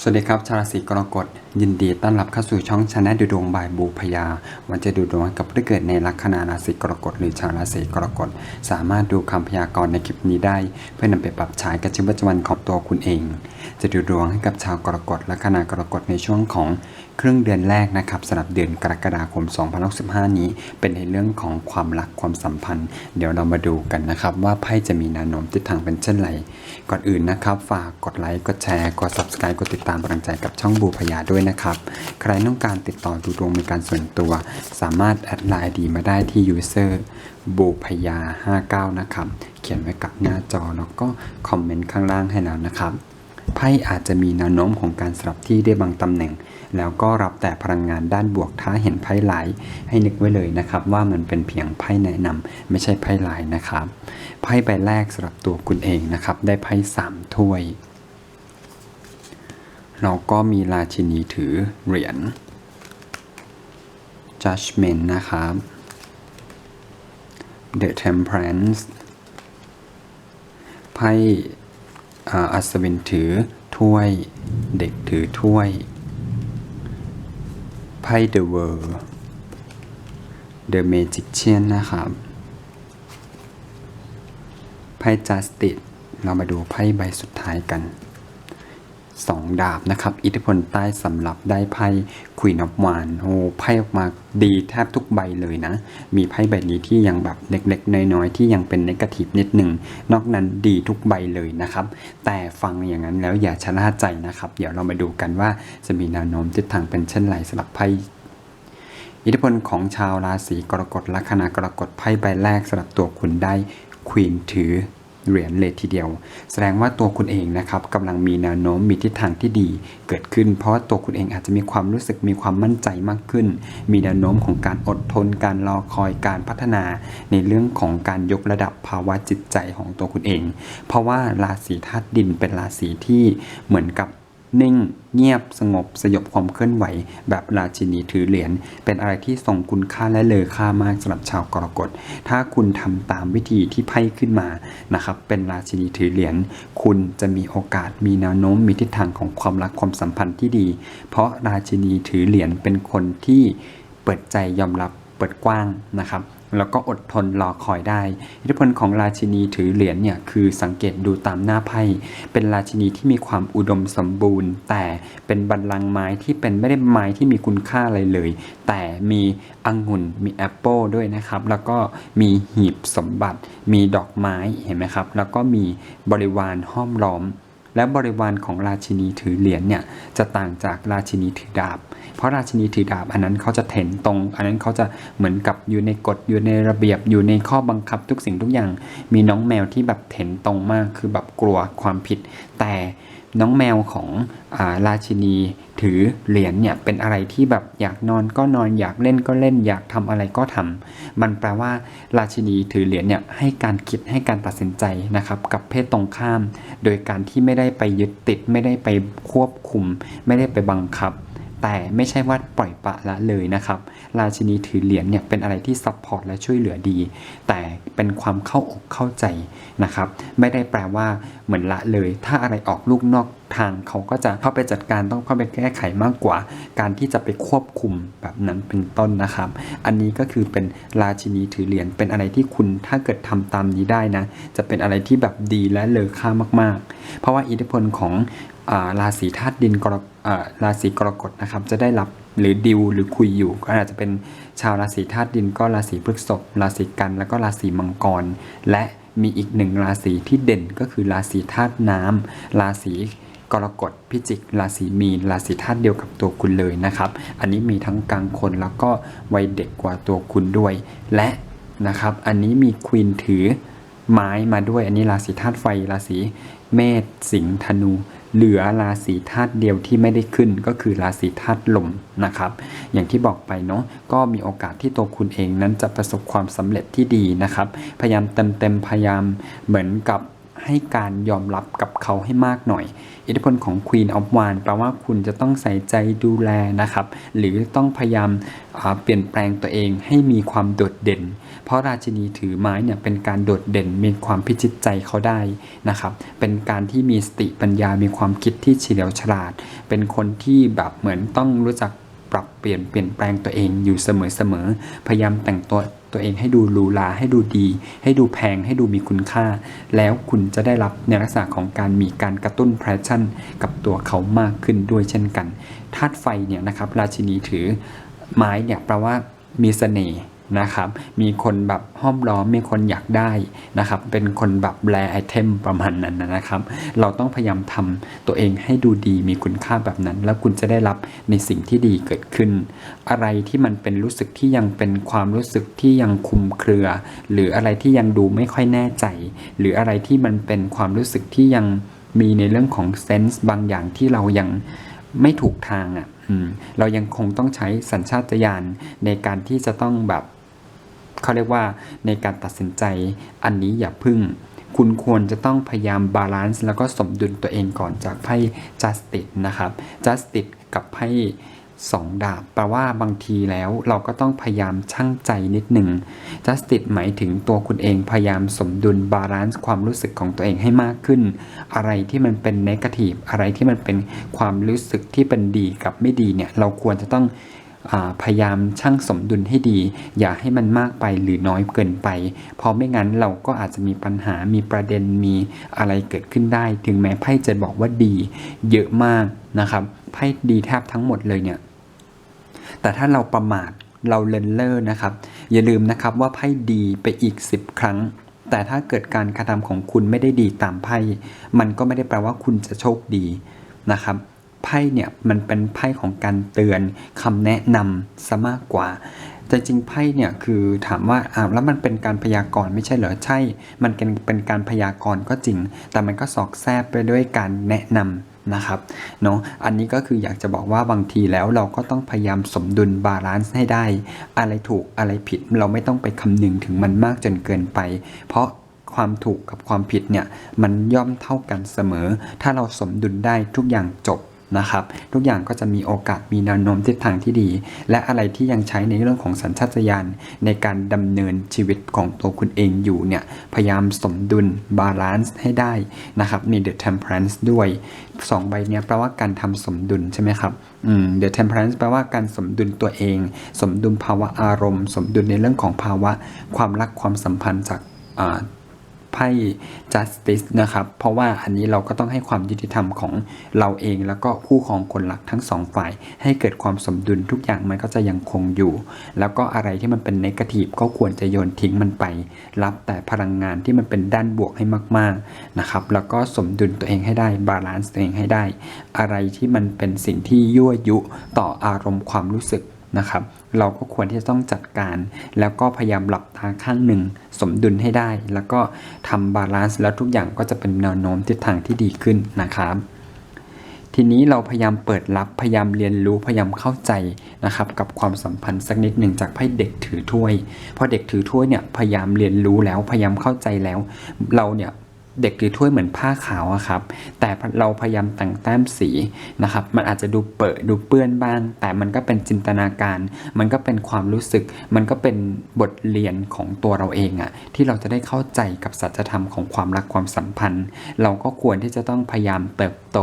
สวัสดีครับ ชาวราศีกรกฎยินดีต้อนรับเข้าสู่ช่องชนะดูดวงบายบูพยา วันจะดูดวงกับผู้เกิดในลัคนาราศีกรกฎหรือชาวราศีกรกฎสามารถดูคำพยากรณ์ในคลิปนี้ได้ เพื่อนำไปปรับใช้กับชีวิตประจำวันของตัวคุณเอง จะดูดวงให้กับชาวกรกฎลัคนากรกฎในช่วงของ ครึ่งเดือนแรกนะครับสำหรับเดือนกรกฎาคม 2065นี้ เป็นในเรื่องของความรักความสัมพันธ์ เดี๋ยวเรามาดูกันนะครับ ว่าไพ่จะมีแนวโน้มทิศทางเป็นเช่นไร ก่อนอื่นนะครับ ฝากกดไลค์กดแชร์กด subscribe กดติดตามกำลังใจกับช่องบูพยาด้วยนะครับ ใครต้องการติดต่อดูดวงเป็นการส่วนตัว สามารถแอดไลน์ดีมาได้ที่ user บูพยา 59 นะครับ เขียนไว้กับหน้าจอแล้วก็คอมเมนต์ข้างล่างให้แล้วนะครับ ไพ่อาจจะมีแนวโน้มของการสลับที่ได้บางตำแหน่ง แล้วก็รับแต่พลังงานด้านบวกถ้าเห็นไพ่หลาย ให้นึกไว้เลยนะครับ ว่ามันเป็นเพียงไพ่แนะนำไม่ใช่ไพ่หลายนะครับไพ่ใบแรกสำหรับตัวคุณเองนะครับ ได้ไพ่สามถ้วย เราก็มีราชินีถือเหรียญ judgment นะครับ the temperance ไพ่ อัศวินถือถ้วย เด็กถือถ้วยไพ่ the world the magician นะครับไพ่จัสติสเรามาดูไพ่ใบสุดท้ายกัน สองดาบนะครับ อิทธิพลใต้สำหรับได้ไพ่ควีนอ f วานโอ้ไพ่ออกมาดีแทบทุกใบเลยนะ มีไพ่ใบนี้ที่ยังแบบเล็กๆ น้อยๆ ที่ยังเป็นนกาทีฟนิดหนึ่ง นอกนั้นดีทุกใบเลยนะครับ แต่ฟังอย่างนั้นแล้วอย่าชะล่าใจนะครับ เดี๋ยวเรามาดูกันว่าจะมีแนวโน้มทิศทางเป็นเช่นไรสำหรับไพ่อิทธิพลของชาวราศีกรกฎลัคนากรกฎไพ่ใบแรกสำหรับตัวคุณได้ควีนถือ เหรียญเลยทีเดียว แสดงว่าตัวคุณเองนะครับกำลังมีแนวโน้มมีทิศทางที่ดีเกิดขึ้น เพราะว่าตัวคุณเองอาจจะมีความรู้สึกมีความมั่นใจมากขึ้น มีแนวโน้มของการอดทน การรอคอยการพัฒนา ในเรื่องของการยกระดับภาวะจิตใจของตัวคุณเอง เพราะว่าราศีธาตุดินเป็นราศีที่เหมือนกับ นิ่ง เงียบสงบ สยบความเคลื่อนไหว แบบราชินีถือเหรียญเป็นอะไรที่ทรงคุณค่าและเลอค่ามากสำหรับชาวกรกฎ ถ้าคุณทำตามวิธีที่ไพ่ขึ้นมานะครับ เป็นราชินีถือเหรียญคุณจะมีโอกาสมีแนวโน้มมีทิศทางของความรักความสัมพันธ์ที่ดี เพราะราชินีถือเหรียญเป็นคนที่เปิดใจยอมรับเปิดกว้างนะครับแล้วก็อดทนรอคอยได้ อิทธิพลของราชินีถือเหรียญเนี่ยคือสังเกตดูตามหน้าไพ่ เป็นราชินีที่มีความอุดมสมบูรณ์ แต่เป็นบัลลังก์ไม้ที่เป็นไม่ได้ไม้ที่มีคุณค่าอะไรเลย แต่มีองุ่นมีแอปเปิลด้วยนะครับ แล้วก็มีหีบสมบัติ มีดอกไม้เห็นไหมครับ แล้วก็มีบริวารห้อมล้อม และบริวารของราชินีถือเหรียญเนี่ยจะต่างจากราชินีถือดาบ เพราะราชินีถือดาบอันนั้นเขาจะเถนตรง อันนั้นเขาจะเหมือนกับอยู่ในกฎอยู่ในระเบียบอยู่ในข้อบังคับทุกสิ่งทุกอย่าง มีน้องแมวที่แบบเถนตรงมากคือแบบกลัวความผิด แต่ น้องแมวของอาราชินีถือเหรียญเนี่ยเป็นอะไรที่แบบอยากนอนก็นอนอยากเล่นก็เล่นอยากทำอะไรก็ทำมันแปลว่า ราชินีถือเหรียญเนี่ยให้การคิดให้การตัดสินใจนะครับ กับเพศตรงข้าม โดยการที่ไม่ได้ไปยึดติดไม่ได้ไปควบคุม ไม่ได้ไปบังคับ แต่ไม่ใช่ว่าปล่อยปะละเลยนะครับ ราชินีถือเหรียญเนี่ยเป็นอะไรที่ซัพพอร์ตและช่วยเหลือดี แต่เป็นความเข้าอกเข้าใจนะครับ ไม่ได้แปลว่าเหมือนละเลย ถ้าอะไรออกลูกนอกทางเขาก็จะเข้าไปจัดการต้องเข้าไปแก้ไขมากกว่า การที่จะไปควบคุมแบบนั้นเป็นต้นนะครับ อันนี้ก็คือเป็นราชินีถือเหรียญเป็นอะไรที่คุณถ้าเกิดทำตามนี้ได้นะ จะเป็นอะไรที่แบบดีและเลอค่ามากๆ เพราะว่าอิทธิพลของ ราศีธาตุดินกราราศีกรกฎนะครับ จะได้รับหรือดิวหรือคุยอยู่ ก็อาจจะเป็นชาวราศีธาตุดินก็ราศีพฤษภราศีกัน แล้วก็ราศีมังกร และมีอีกหนึ่งราศีที่เด่นก็คือราศีธาตุน้ำราศีกรกฎพิจิก ราศีมีน ราศีธาตุเดียวกับตัวคุณเลยนะครับ อันนี้มีทั้งกลางคนแล้วก็วัยเด็กกว่าตัวคุณด้วย และนะครับ อันนี้มีควีนถือไม้มาด้วย อันนี้ราศีธาตุไฟ ราศีเมษสิงห์ธนู เหลือราศีธาตุเดียวที่ไม่ได้ขึ้นก็คือราศีธาตุลมนะครับ อย่างที่บอกไปเนาะก็มีโอกาสที่ตัวคุณเองนั้นจะประสบความสำเร็จที่ดีนะครับ พยายามเต็มเต็มๆพยายามเหมือนกับให้การยอมรับกับเขาให้มากหน่อย อิทธิพลของ Queen of w a n d แปลว่าคุณจะต้องใส่ใจดูแลนะครับ หรือต้องพยายามเปลี่ยนแปลงตัวเองให้มีความโดดเด่น เพราะราชินีถือไม้เนี่ยเป็นการโดดเด่นมีความพิจิตใจเขาได้นะครับ เป็นการที่มีสติปัญญา มีความคิดที่เฉลียวฉลาด เป็นคนที่แบบเหมือนต้องรู้จักปรับเปลี่ยนเปลี่ยนแปลงตัวเองอยู่เสมอๆ พยายามแต่งตัวตัวเองให้ดูหรูหราให้ดูดี ให้ดูแพงให้ดูมีคุณค่า แล้วคุณจะได้รับในลักษณะของการมีการกระตุ้นแพชชั่น กับตัวเขามากขึ้นด้วยเช่นกันธาตุไฟเนี่ยนะครับราชินีถือไม้เนี่ยแปลว่ามีเสน่ห์ นะครับ มีคนแบบห้อมล้อม มีคนอยากได้นะครับ เป็นคนแบบแบรไอเทมประมาณนั้นนะครับ เราต้องพยายามทำตัวเองให้ดูดี มีคุณค่าแบบนั้น แล้วคุณจะได้รับในสิ่งที่ดีเกิดขึ้น อะไรที่มันเป็นรู้สึกที่ยังเป็นความรู้สึกที่ยังคุมเครือ หรืออะไรที่ยังดูไม่ค่อยแน่ใจ หรืออะไรที่มันเป็นความรู้สึกที่ยังมีในเรื่องของเซนส์บางอย่างที่เรายังไม่ถูกทางอะเรายังคงต้องใช้สัญชาตญาณในการที่จะต้องแบบ เขาเรียกว่าในการตัดสินใจอันนี้อย่าพึ่ง คุณควรจะต้องพยายามบาลานซ์แล้วก็สมดุลตัวเองก่อนจากไพ่ justice นะครับ justice กับไพ่สองดาบแปลว่าบางทีแล้วเราก็ต้องพยายามชั่งใจนิดหนึ่ง justice หมายถึงตัวคุณเองพยายามสมดุลบาลานซ์ความรู้สึกของตัวเองให้มากขึ้น อะไรที่มันเป็น negative อะไรที่มันเป็นความรู้สึกที่เป็นดีกับไม่ดีเนี่ย เราควรจะต้อง พยายามชั่งสมดุลให้ดี อย่าให้มันมากไปหรือน้อยเกินไป เพราะไม่งั้นเราก็อาจจะมีปัญหามีประเด็นมีอะไรเกิดขึ้นได้ ถึงแม้ไพ่จะบอกว่าดี เยอะมากนะครับไพ่ดีแทบทั้งหมดเลยเนี่ยแต่ถ้าเราประมาทเราเลนเลอนะครับ อย่าลืมนะครับว่าไพ่ดีไปอีก 10 ครั้ง แต่ถ้าเกิดการกระทำของคุณไม่ได้ดีตามไพ่ มันก็ไม่ได้แปลว่าคุณจะโชคดีนะครับ ไพ่เนี่ยมันเป็นไพ่ของการเตือนคำแนะนำซะมากกว่า แต่จริงไพ่เนี่ยคือถามว่าอ้าวแล้วมันเป็นการพยากรณ์ไม่ใช่เหรอใช่ มันเป็นเป็นการพยากรณ์ก็จริง แต่มันก็สอกแทรกไปด้วยการแนะนำนะครับเนาะอันนี้ก็คืออยากจะบอกว่าบางทีแล้วเราก็ต้องพยายามสมดุลบาลานซ์ให้ได้ อะไรถูกอะไรผิดเราไม่ต้องไปคำนึงถึงมันมากจนเกินไป เพราะความถูกกับความผิดเนี่ยมันย่อมเท่ากันเสมอ ถ้าเราสมดุลได้ทุกอย่างจบ นะครับ ทุกอย่างก็จะมีโอกาสมีแนวโน้มทิศทางที่ดี และอะไรที่ยังใช้ในเรื่องของสัญชาตญาณในการดำเนินชีวิตของตัวคุณเองอยู่เนี่ยพยายามสมดุลบาลานซ์ให้ได้นะครับมี The Temperance ด้วยสองใบเนี้ยแปลว่าการทำสมดุลใช่ไหมครับอืม The Temperance แปลว่าการสมดุลตัวเอง สมดุลภาวะอารมณ์ สมดุลในเรื่องของภาวะ ความรักความสัมพันธ์จากอ่า ไพ่ justice นะครับ เพราะว่าอันนี้เราก็ต้องให้ความยุติธรรมของเราเองแล้วก็คู่ของคนหลักทั้งสองฝ่าย ให้เกิดความสมดุลทุกอย่างมันก็จะยังคงอยู่ แล้วก็อะไรที่มันเป็น negative ก็ควรจะโยนทิ้งมันไป รับแต่พลังงานที่มันเป็นด้านบวกให้มากๆนะครับ แล้วก็สมดุลตัวเองให้ได้บาลานซ์ตัวเองให้ได้ อะไรที่มันเป็นสิ่งที่ยั่วยุต่ออารมณ์ความรู้สึก นะครับ เราก็ควรที่จะต้องจัดการ แล้วก็พยายามหลับตาข้างหนึ่ง สมดุลให้ได้ แล้วก็ทำบาลานซ์แล้วทุกอย่างก็จะเป็นแนวโน้มทิศทางที่ดีขึ้นนะครับทีนี้เราพยายามเปิดรับพยายามเรียนรู้พยายามเข้าใจนะครับกับความสัมพันธ์สักนิดหนึ่งจากไพ่เด็กถือถ้วยพราะเด็กถือถ้วยเนี่ยพยายามเรียนรู้แล้วพยายามเข้าใจแล้ว เราเนี่ย เด็กถือถ้วยเหมือนผ้าขาวอะครับ แต่เราพยายามแต่งแต้มสีนะครับ มันอาจจะดูเปิดดูเปื้อนบ้าง แต่มันก็เป็นจินตนาการ มันก็เป็นความรู้สึก มันก็เป็นบทเรียนของตัวเราเองอะที่เราจะได้เข้าใจกับสัจธรรมของความรักความสัมพันธ์ เราก็ควรที่จะต้องพยายามเติบโต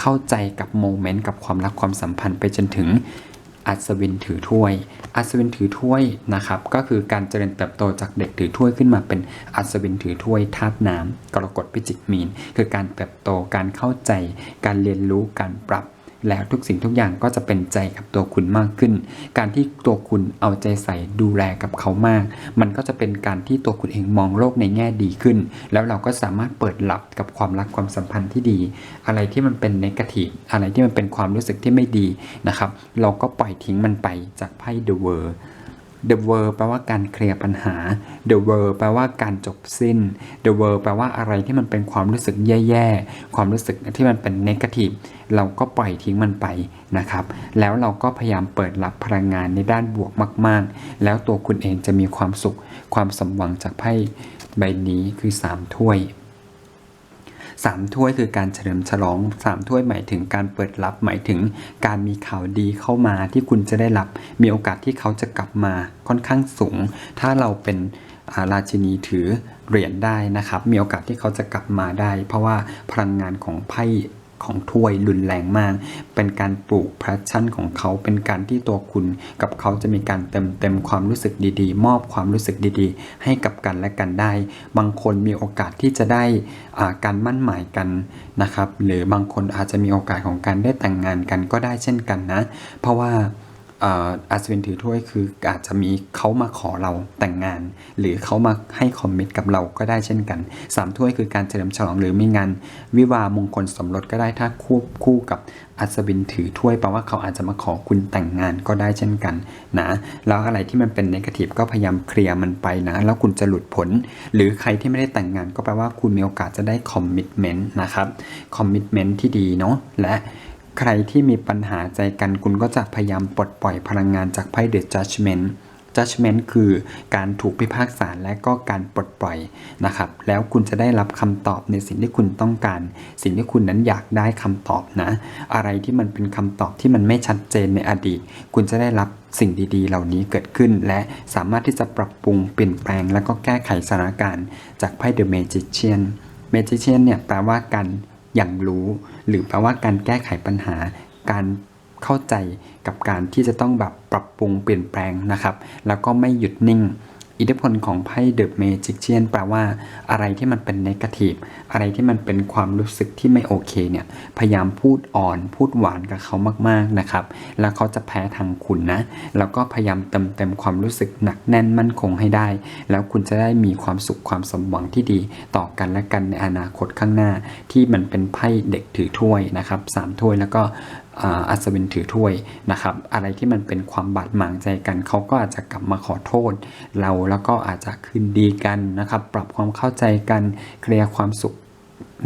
เข้าใจกับโมเมนต์กับความรักความสัมพันธ์ไปจนถึง อัศวินถือถ้วย อัศวินถือถ้วยนะครับก็คือการเจริญเติบโตจากเด็กถือถ้วยขึ้นมาเป็นอัศวินถือถ้วยธาตุน้ำกรกฎพิจิกมีน คือการเติบโตการเข้าใจ การเรียนรู้การปรับ แล้วทุกสิ่งทุกอย่างก็จะเป็นใจกับตัวคุณมากขึ้น การที่ตัวคุณเอาใจใส่ดูแลกับเขามาก มันก็จะเป็นการที่ตัวคุณเองมองโลกในแง่ดีขึ้น แล้วเราก็สามารถเปิดรับกับความรักความสัมพันธ์ที่ดี อะไรที่มันเป็นนกาทีฟอะไรที่มันเป็นความรู้สึกที่ไม่ดีนะครับ เราก็ปล่อยทิ้งมันไปจากไพ่เดอะเวอร์ The World แปลว่าการเคลียร์ปัญหา The World แปลว่าการจบสิ้น The World แปลว่าอะไรที่มันเป็นความรู้สึกแย่ๆ ความรู้สึกที่มันเป็นนกาทีฟเราก็ปล่อยทิ้งมันไปนะครับ แล้วเราก็พยายามเปิดรับพลังงานในด้านบวกมาก ๆ แล้วตัวคุณเองจะมีความสุข ความสมหวังจากไพ่ใบนี้คือ 3 ถ้วย สามถ้วยคือการเฉลิมฉลองสามถ้วยหมายถึงการเปิดรับหมายถึงการมีข่าวดีเข้ามาที่คุณจะได้รับ มีโอกาสที่เขาจะกลับมาค่อนข้างสูง ถ้าเราเป็นาราชินีถือเหรียญได้นะครับ มีโอกาสที่เขาจะกลับมาได้ เพราะว่าพลังงานของไพ่ ของถ้วยรุนแรงมาก เป็นการปลูกแพชชั่นของเขา เป็นการที่ตัวคุณกับเขาจะมีการเติมเต็มความรู้สึกดีๆ มอบความรู้สึกดีๆ ให้กับกันและกันได้ บางคนมีโอกาสที่จะได้การมั่นหมายกันนะครับ หรือบางคนอาจจะมีโอกาสของการได้แต่งงานกันก็ได้เช่นกันนะ เพราะว่า อ่ออัศวินถือถ้วยคืออาจจะมีเขามาขอเราแต่งงาน หรือเขามาให้คอมมิตกับเราก็ได้เช่นกันสามถ้วยคือการเฉลิมฉลองหรือมีงานวิวามงคลสมรสก็ได้ถ้าควบคู่กับอัศวินถือถ้วยแปลว่าเขาอาจจะมาขอคุณแต่งงานก็ได้เช่นกันนะแล้วอะไรที่มันเป็นนกาทีฟก็พยายามเคลียร์มันไปนะ แล้วคุณจะหลุดพ้นหรือใครที่ไม่ได้แต่งงานก็แปลว่าคุณมีโอกาสจะได้คอมมิตเมนต์นะครับคอมมิตเมนต์ที่ดีเนาะและ ใครที่มีปัญหาใจกันคุณก็จะพยายามปลดปล่อยพลังงานจากไพ่ The Judgment Judgment คือการถูกพิพากษาและก็การปลดปล่อยนะครับ แล้วคุณจะได้รับคำตอบในสิ่งที่คุณต้องการ สิ่งที่คุณนั้นอยากได้คำตอบนะ อะไรที่มันเป็นคำตอบที่มันไม่ชัดเจนในอดีต คุณจะได้รับสิ่งดีๆ เหล่านี้เกิดขึ้น และสามารถที่จะปรับปรุงเปลี่ยนแปลง แล้วก็แก้ไขสถานการณ์จากไพ่ The Magician Magician เนี่ยแปลว่าการ อย่างรู้ หรือแปลว่าการแก้ไขปัญหา การเข้าใจกับการที่จะต้องแบบปรับปรุงเปลี่ยนแปลงนะครับ แล้วก็ไม่หยุดนิ่ง อิทธิพลของไพ่เดอะเมจิกเชียนแปลว่าอะไรที่มันเป็นเนกาทีฟอะไรที่มันเป็นความรู้สึกที่ไม่โอเคเนี่ย พยายามพูดอ่อนพูดหวานกับเขามากๆนะครับ แล้วเขาจะแพ้ทางคุณนะ แล้วก็พยายามเติมเต็มความรู้สึกหนักแน่นมั่นคงให้ได้ แล้วคุณจะได้มีความสุขความสมหวังที่ดี ต่อกันและกันในอนาคตข้างหน้า ที่มันเป็นไพ่เด็กถือถ้วยนะครับสามถ้วยแล้วก็ อัศวินถือถ้วยนะครับ อะไรที่มันเป็นความบาดหมางใจกันเขาก็อาจจะกลับมาขอโทษ เราแล้วก็อาจจะคืนดีกันนะครับ ปรับความเข้าใจกันเคลียร์ความสุข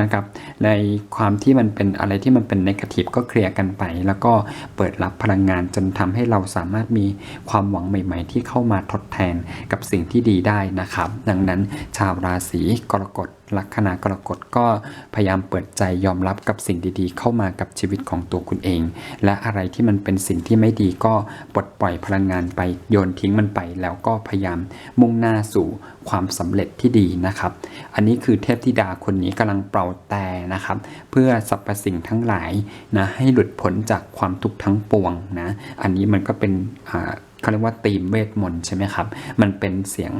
นะครับในความที่มันเป็นอะไรที่มันเป็นนกาทีฟก็เคลียร์กันไป แล้วก็เปิดรับพลังงานจนทำให้เราสามารถมีความหวังใหม่ ๆ ที่เข้ามาทดแทนกับสิ่งที่ดีได้นะครับ ดังนั้นชาวราศีกรกฎ ลัคนากรกฎก็พยายามเปิดใจยอมรับกับสิ่งดีๆ เข้ามากับชีวิตของตัวคุณเอง และอะไรที่มันเป็นสิ่งที่ไม่ดีก็ปลดปล่อยพลังงานไปโยนทิ้งมันไป แล้วก็พยายามมุ่งหน้าสู่ความสำเร็จที่ดีนะครับ อันนี้คือเทพธิดาคนนี้กำลังเป่าแต่นะครับ เพื่อสรรพสิ่งทั้งหลายนะให้หลุดพ้นจากความทุกข์ทั้งปวงนะอันนี้มันก็เป็นอ่าเขาเรียกว่าตีมเวทมนต์ใช่ไหมครับ มันเป็นเสียง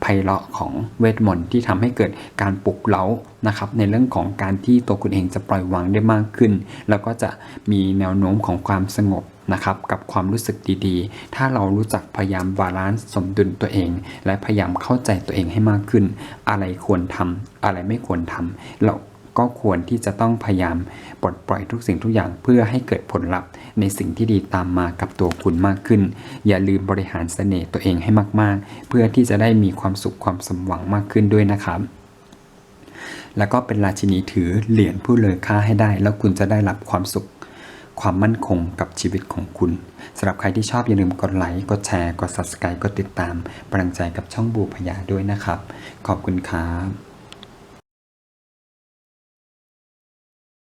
ไพเราะของเวทมนต์ที่ทำให้เกิดการปลุกเร้านะครับ ในเรื่องของการที่ตัวคุณเองจะปล่อยวางได้มากขึ้น แล้วก็จะมีแนวโน้มของความสงบนะครับ กับความรู้สึกดีๆ ถ้าเรารู้จักพยายามบาลานซ์สมดุลตัวเอง และพยายามเข้าใจตัวเองให้มากขึ้น อะไรควรทำอะไรไม่ควรทำเรา ก็ควรที่จะต้องพยายามปลดปล่อยทุกสิ่งทุกอย่างเพื่อให้เกิดผลลัพธ์ในสิ่งที่ดีตามมากับตัวคุณมากขึ้น อย่าลืมบริหารเสน่ห์ตัวเองให้มาก ๆ เพื่อที่จะได้มีความสุขความสมหวังมากขึ้นด้วยนะครับแล้วก็เป็นราชินีถือเหรียญผู้เลอค่าให้ได้ แล้วคุณจะได้รับความสุข ความมั่นคงกับชีวิตของคุณสำหรับใครที่ชอบอย่าลืมกดไลค์กดแชร์กด subscribe กดติดตามกำลังใจกับช่องบูพยาด้วยนะครับ ขอบคุณครับ